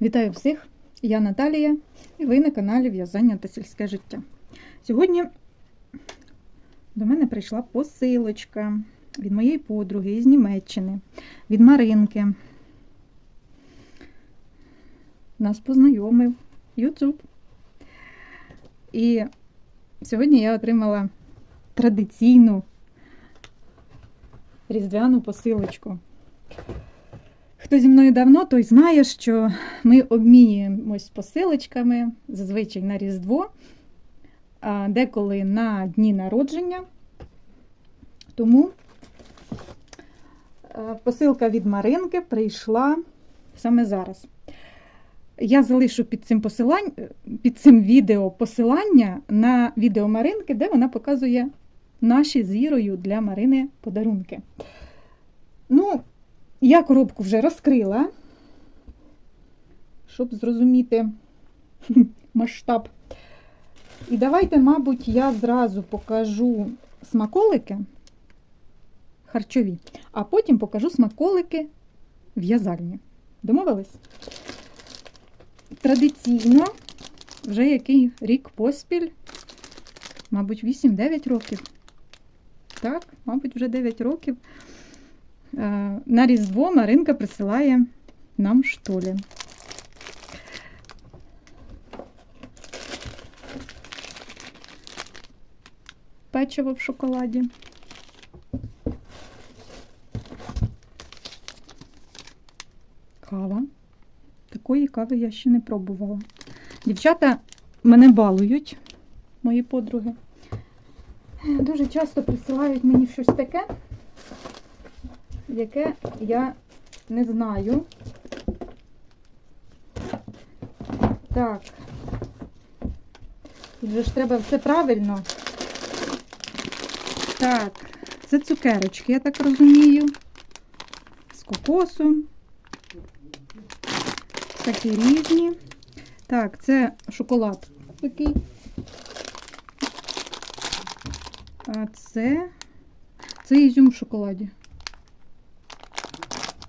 Вітаю всіх! Я Наталія і ви на каналі В'язання та сільське життя. Сьогодні до мене прийшла посилочка від моєї подруги із Німеччини, від Маринки. Нас познайомив Ютуб. І сьогодні я отримала традиційну різдвяну посилочку. Хто зі мною давно, той знає, що ми обмінюємось посилочками зазвичай на Різдво, а деколи на дні народження. Тому е, посилка від Маринки прийшла саме зараз. Я залишу під цим посилань, під цим відео посилання на відео Маринки, де вона показує наші з Ірою для Марини подарунки. Ну, я коробку вже розкрила, щоб зрозуміти масштаб. І давайте, мабуть, я зразу покажу смаколики харчові, а потім покажу смаколики в'язальні. Домовились? Традиційно, вже який рік поспіль, мабуть, 8-9 років. Так, мабуть, вже 9 років. Е, На Різдво Маринка присилає нам штолі. Печиво в шоколаді. Кава. Такої кави я ще не пробувала. Дівчата мене балують, мої подруги. Дуже часто присилають мені щось таке яке я не знаю. Так. Тут же ж треба все правильно. Так, це цукерочки, я так розумію. З кокосом. Такі різні. Так, це шоколад такий. А це, це ізюм в шоколаді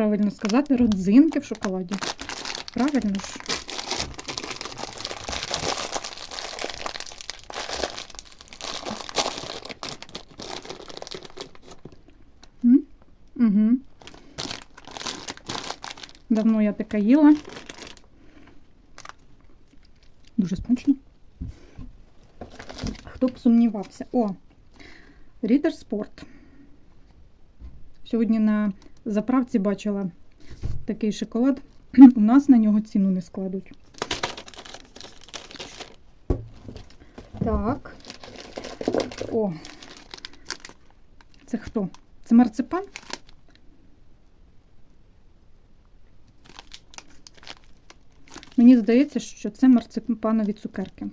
правильно сказати, родзинки в шоколаді. Правильно ж? Угу. Давно я така їла. Дуже смачно. Хто б сумнівався? О, Рідер Спорт. Сьогодні на заправці бачила такий шоколад. У нас на нього ціну не складуть. Так. О, це хто? Це марципан? Мені здається, що це марципанові цукерки.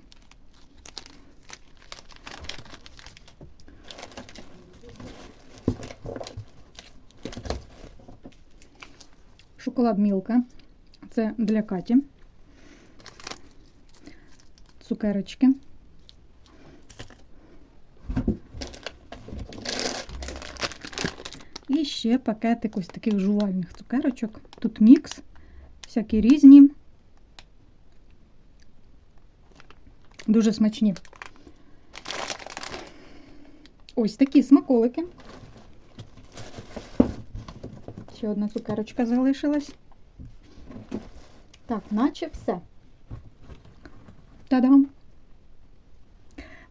Шоколад Мілка. Це для Каті. Цукерочки. І ще пакетик ось таких жувальних цукерочок. Тут мікс, всякі різні. Дуже смачні. Ось такі смаколики. Ще одна цукерочка залишилась. Так, наче все. Та-дам!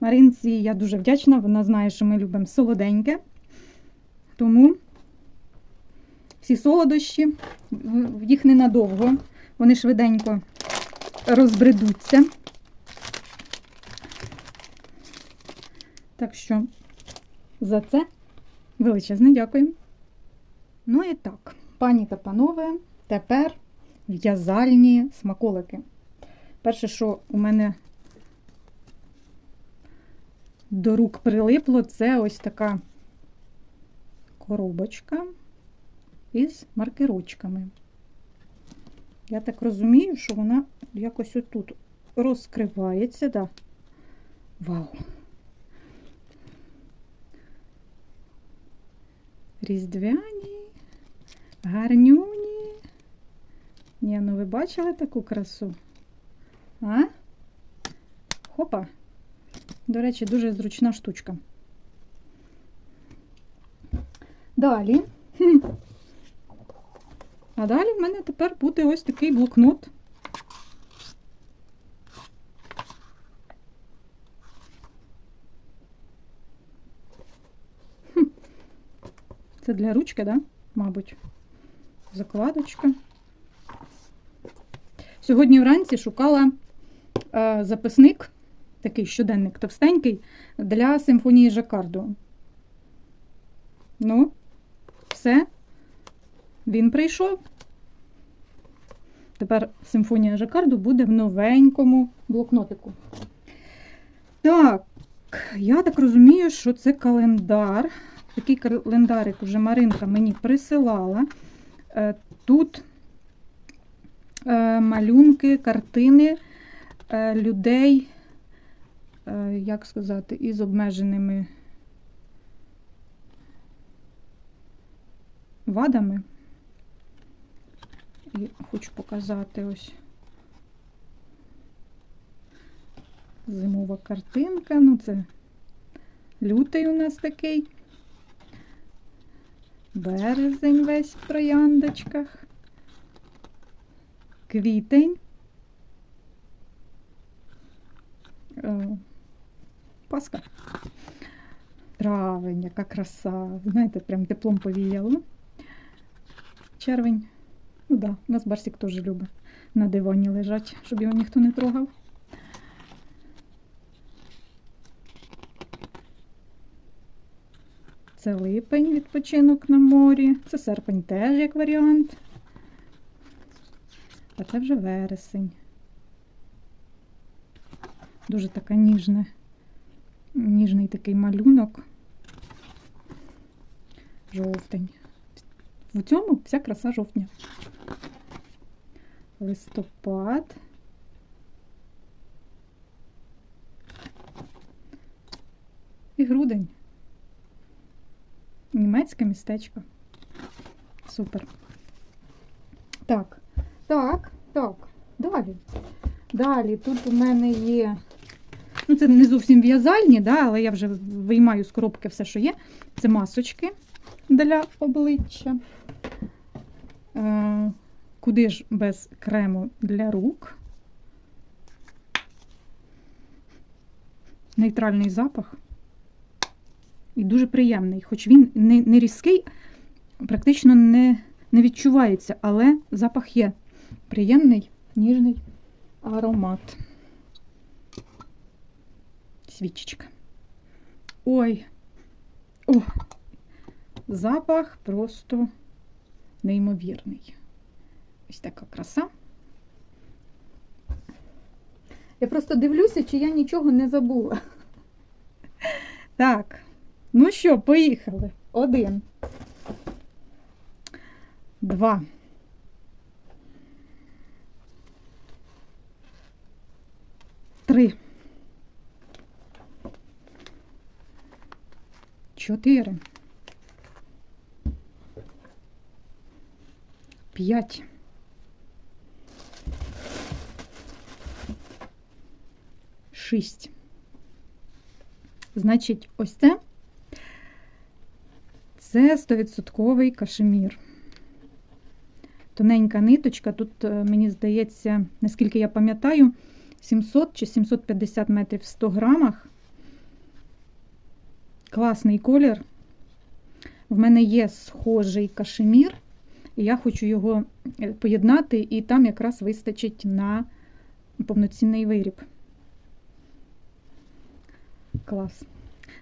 Маринці я дуже вдячна, вона знає, що ми любимо солоденьке. Тому всі солодощі, їх ненадовго, вони швиденько розбредуться. Так що за це величезне дякую. Ну і так, пані та панове, тепер в'язальні смаколики. Перше, що у мене до рук прилипло, це ось така коробочка із маркерочками. Я так розумію, що вона якось отут розкривається, да. Вау! Різдвяні, гарнюні Ні, ну ви бачили таку красу? А? Хопа. До речі, дуже зручна штучка. Далі. А далі в мене тепер буде ось такий блокнот. Це для ручки, да? Мабуть. Закладочка. Сьогодні вранці шукала е, записник, такий щоденник товстенький, для симфонії Жакарду. Ну, все. Він прийшов. Тепер симфонія Жакарду буде в новенькому блокнотику. Так, я так розумію, що це календар. Такий календарик уже Маринка мені присилала. Е, Тут е, малюнки, картини е, людей, як сказати, із обмеженими вадами. І хочу показати ось зимова картинка. Ну, це лютий у нас такий. Березень весь в трояндочках. Квітень. О, Пасха. Травень, яка краса. Знаєте, прям теплом повіяло. Червень. Ну да, у нас Барсік теж любить на дивані лежать, щоб його ніхто не трогав. Це липень відпочинок на морі. Це серпень теж як варіант. А це вже вересень. Дуже така ніжна, ніжний такий малюнок. Жовтень. В цьому вся краса жовтня. Листопад. І грудень. Німецьке містечко. Супер. Так, так, так. Далі. Далі тут у мене є. Ну, це не зовсім в'язальні, да, але я вже виймаю з коробки все, що є. Це масочки для обличчя. Е, Куди ж без крему для рук? Нейтральний запах. І дуже приємний, хоч він не, не різкий, практично не, не відчувається, але запах є приємний, ніжний аромат. Свічечка. Ой, о, запах просто неймовірний. Ось така краса. Я просто дивлюся, чи я нічого не забула. Так, ну що, поїхали. Один. Два. Три. Чотири. П'ять. Шість. Значить, ось це це 100% кашемір. Тоненька ниточка, тут, е, мені здається, наскільки я пам'ятаю, 700 чи 750 метрів в 100 грамах. Класний колір. В мене є схожий кашемір, і я хочу його е, поєднати, і там якраз вистачить на повноцінний виріб. Клас.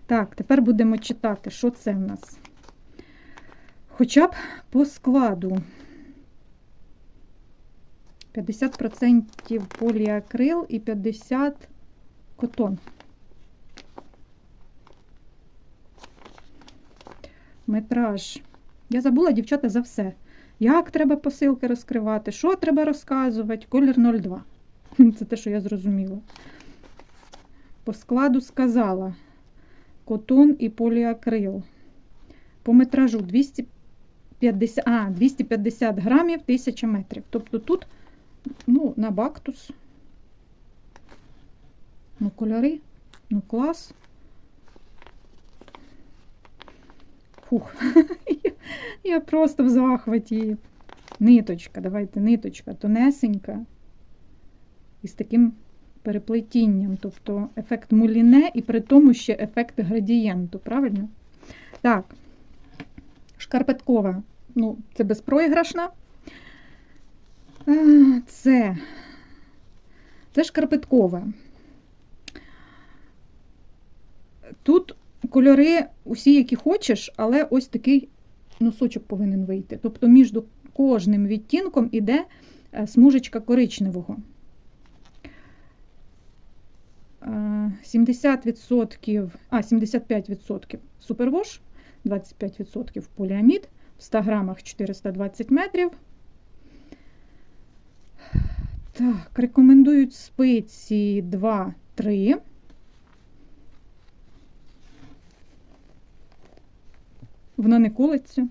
Так, тепер будемо читати, що це в нас. Хоча б по складу. 50% поліакрил і 50% котон. Метраж. Я забула, дівчата, за все. Як треба посилки розкривати, що треба розказувати, колір 02. Це те, що я зрозуміла. По складу сказала котон і поліакрил. По метражу 250 50, а, 250 грамів 1000 метрів. Тобто тут, ну, на бактус. Ну, кольори, ну клас. Фух, я, просто в захваті. Ниточка, давайте, ниточка, тонесенька. І з таким переплетінням. Тобто ефект муліне і при тому ще ефект градієнту, правильно? Так, шкарпеткова. Ну, це безпроіграшна. Це, це шкарпеткова. Тут кольори усі, які хочеш, але ось такий носочок повинен вийти. Тобто між кожним відтінком іде е, смужечка коричневого. Е, 70%, а, 75% супервош, 25% поліамід, 100 грамах 420 метрів. Так, рекомендують спиці 2-3. Вона не колиться.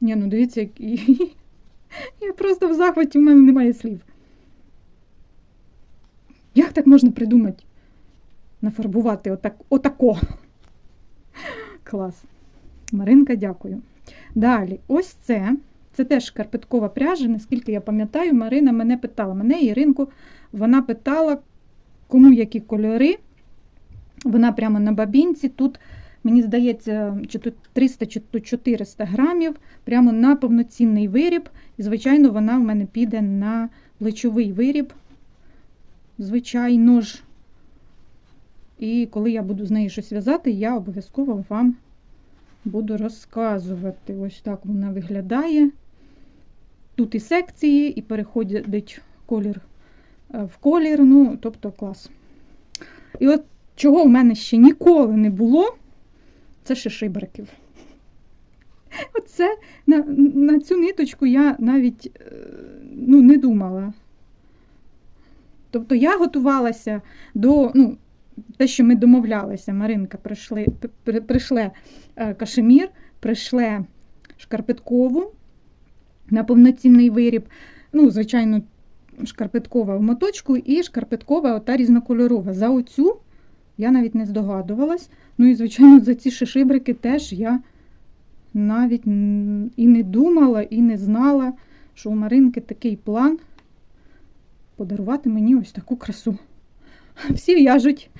Ні, ну дивіться, як... я просто в захваті, в мене немає слів. Як так можна придумати? Нафарбувати отак, отако. Клас. Маринка, дякую. Далі, ось це. Це теж шкарпеткова пряжа, наскільки я пам'ятаю, Марина мене питала. Мене Іринку, вона питала, кому які кольори. Вона прямо на бабінці. Тут, мені здається, чи тут 300 чи тут 400 грамів, прямо на повноцінний виріб. І, звичайно, вона в мене піде на плечовий виріб. Звичайно ж. І коли я буду з нею щось в'язати, я обов'язково вам буду розказувати. Ось так вона виглядає. Тут і секції, і переходить колір е, в колір, ну, тобто клас. І от чого в мене ще ніколи не було, це шишибриків. Оце на, на цю ниточку я навіть е, ну, не думала. Тобто я готувалася до, ну, те, що ми домовлялися, Маринка прийшли, прийшле кашемір, прийшле шкарпеткову на повноцінний виріб. Ну, звичайно, шкарпеткова в моточку і шкарпеткова ота різнокольорова. За оцю я навіть не здогадувалась. Ну і, звичайно, за ці шишибрики теж я навіть і не думала, і не знала, що у Маринки такий план подарувати мені ось таку красу. Всі в'яжуть,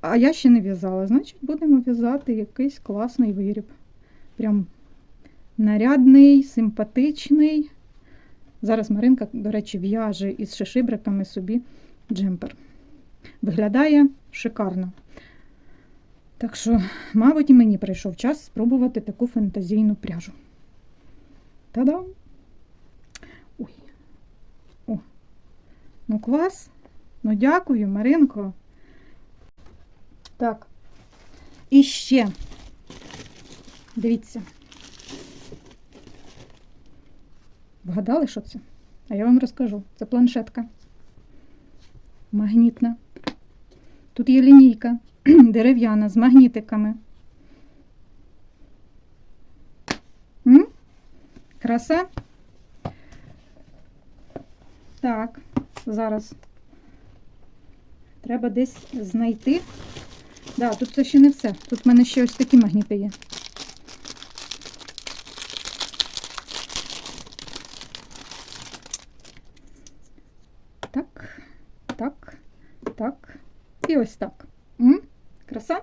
а я ще не в'язала. Значить, будемо в'язати якийсь класний виріб. Прям нарядний, симпатичний. Зараз Маринка, до речі, в'яже із шишибриками собі джемпер. Виглядає шикарно. Так що, мабуть, і мені прийшов час спробувати таку фантазійну пряжу. Та-дам! Ой. О, ну клас! Ну, дякую, Маринко. Так. І ще, дивіться. Вгадали, що це? А я вам розкажу. Це планшетка. Магнітна. Тут є лінійка дерев'яна з магнітиками. М? Краса. Так, зараз треба десь знайти. Да, тут це ще не все. Тут в мене ще ось такі магніти є. Так, так, так. І ось так. М? Краса.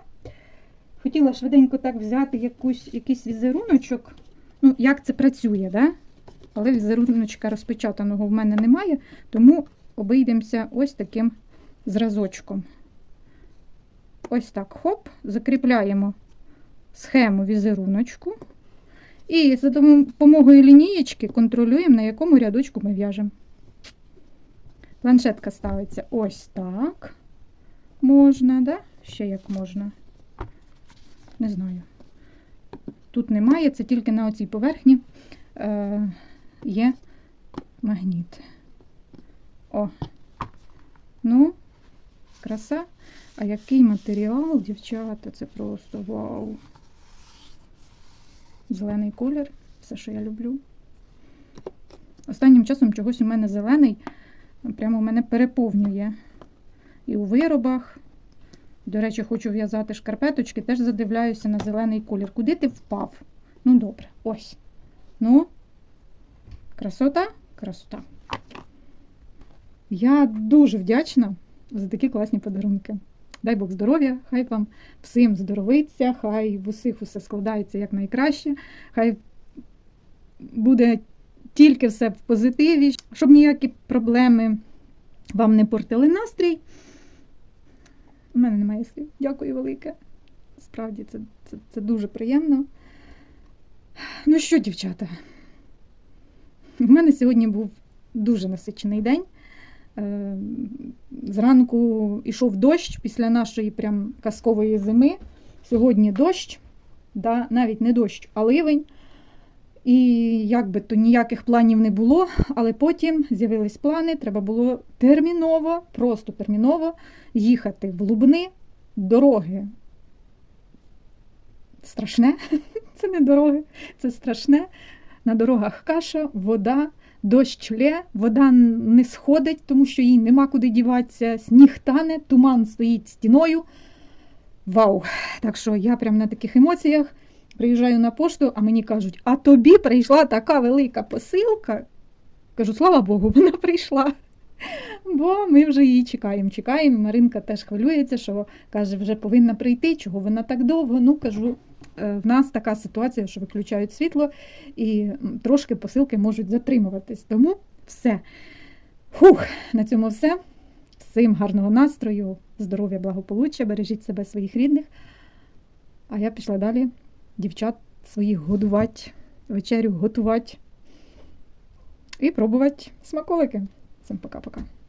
Хотіла швиденько так взяти якусь, якийсь візеруночок. Ну, як це працює, да? але візеруночка розпечатаного в мене немає, тому обійдемося ось таким зразочком. Ось так, хоп, закріпляємо схему візеруночку. І за допомогою лінієчки контролюємо, на якому рядочку ми в'яжемо. Планшетка ставиться ось так. Можна, да? Ще як можна. Не знаю. Тут немає, це тільки на оцій поверхні е, є магніт. О, ну, краса. А який матеріал, дівчата, це просто вау. Зелений колір, все, що я люблю. Останнім часом чогось у мене зелений, прямо у мене переповнює. І у виробах. До речі, хочу в'язати шкарпеточки, теж задивляюся на зелений колір. Куди ти впав? Ну, добре, ось. Ну, красота, красота. Я дуже вдячна за такі класні подарунки. Дай Бог здоров'я, хай вам всім здоровиться, хай в усіх усе складається як найкраще, хай буде тільки все в позитиві, щоб ніякі проблеми вам не портили настрій. У мене немає слів. Дякую велике. Справді, це, це, це дуже приємно. Ну що, дівчата? У мене сьогодні був дуже насичений день. Е, Зранку йшов дощ після нашої прям казкової зими. Сьогодні дощ, да, навіть не дощ, а ливень. І як би то ніяких планів не було, але потім з'явились плани, треба було терміново, просто терміново їхати в Лубни. Дороги страшне, це не дороги, це страшне. На дорогах каша, вода, дощ лє, вода не сходить, тому що їй нема куди діватися, сніг тане, туман стоїть стіною. Вау! Так що я прям на таких емоціях приїжджаю на пошту, а мені кажуть, а тобі прийшла така велика посилка. Кажу, слава Богу, вона прийшла. Бо ми вже її чекаємо. Чекаємо. Маринка теж хвилюється, що каже, вже повинна прийти, чого вона так довго. Ну, кажу, в нас така ситуація, що виключають світло, і трошки посилки можуть затримуватись. Тому все. Фух, на цьому все. Всім гарного настрою, здоров'я, благополуччя, бережіть себе, своїх рідних. А я пішла далі дівчат своїх годувати, вечерю готувати і пробувати смаколики. Всім пока-пока.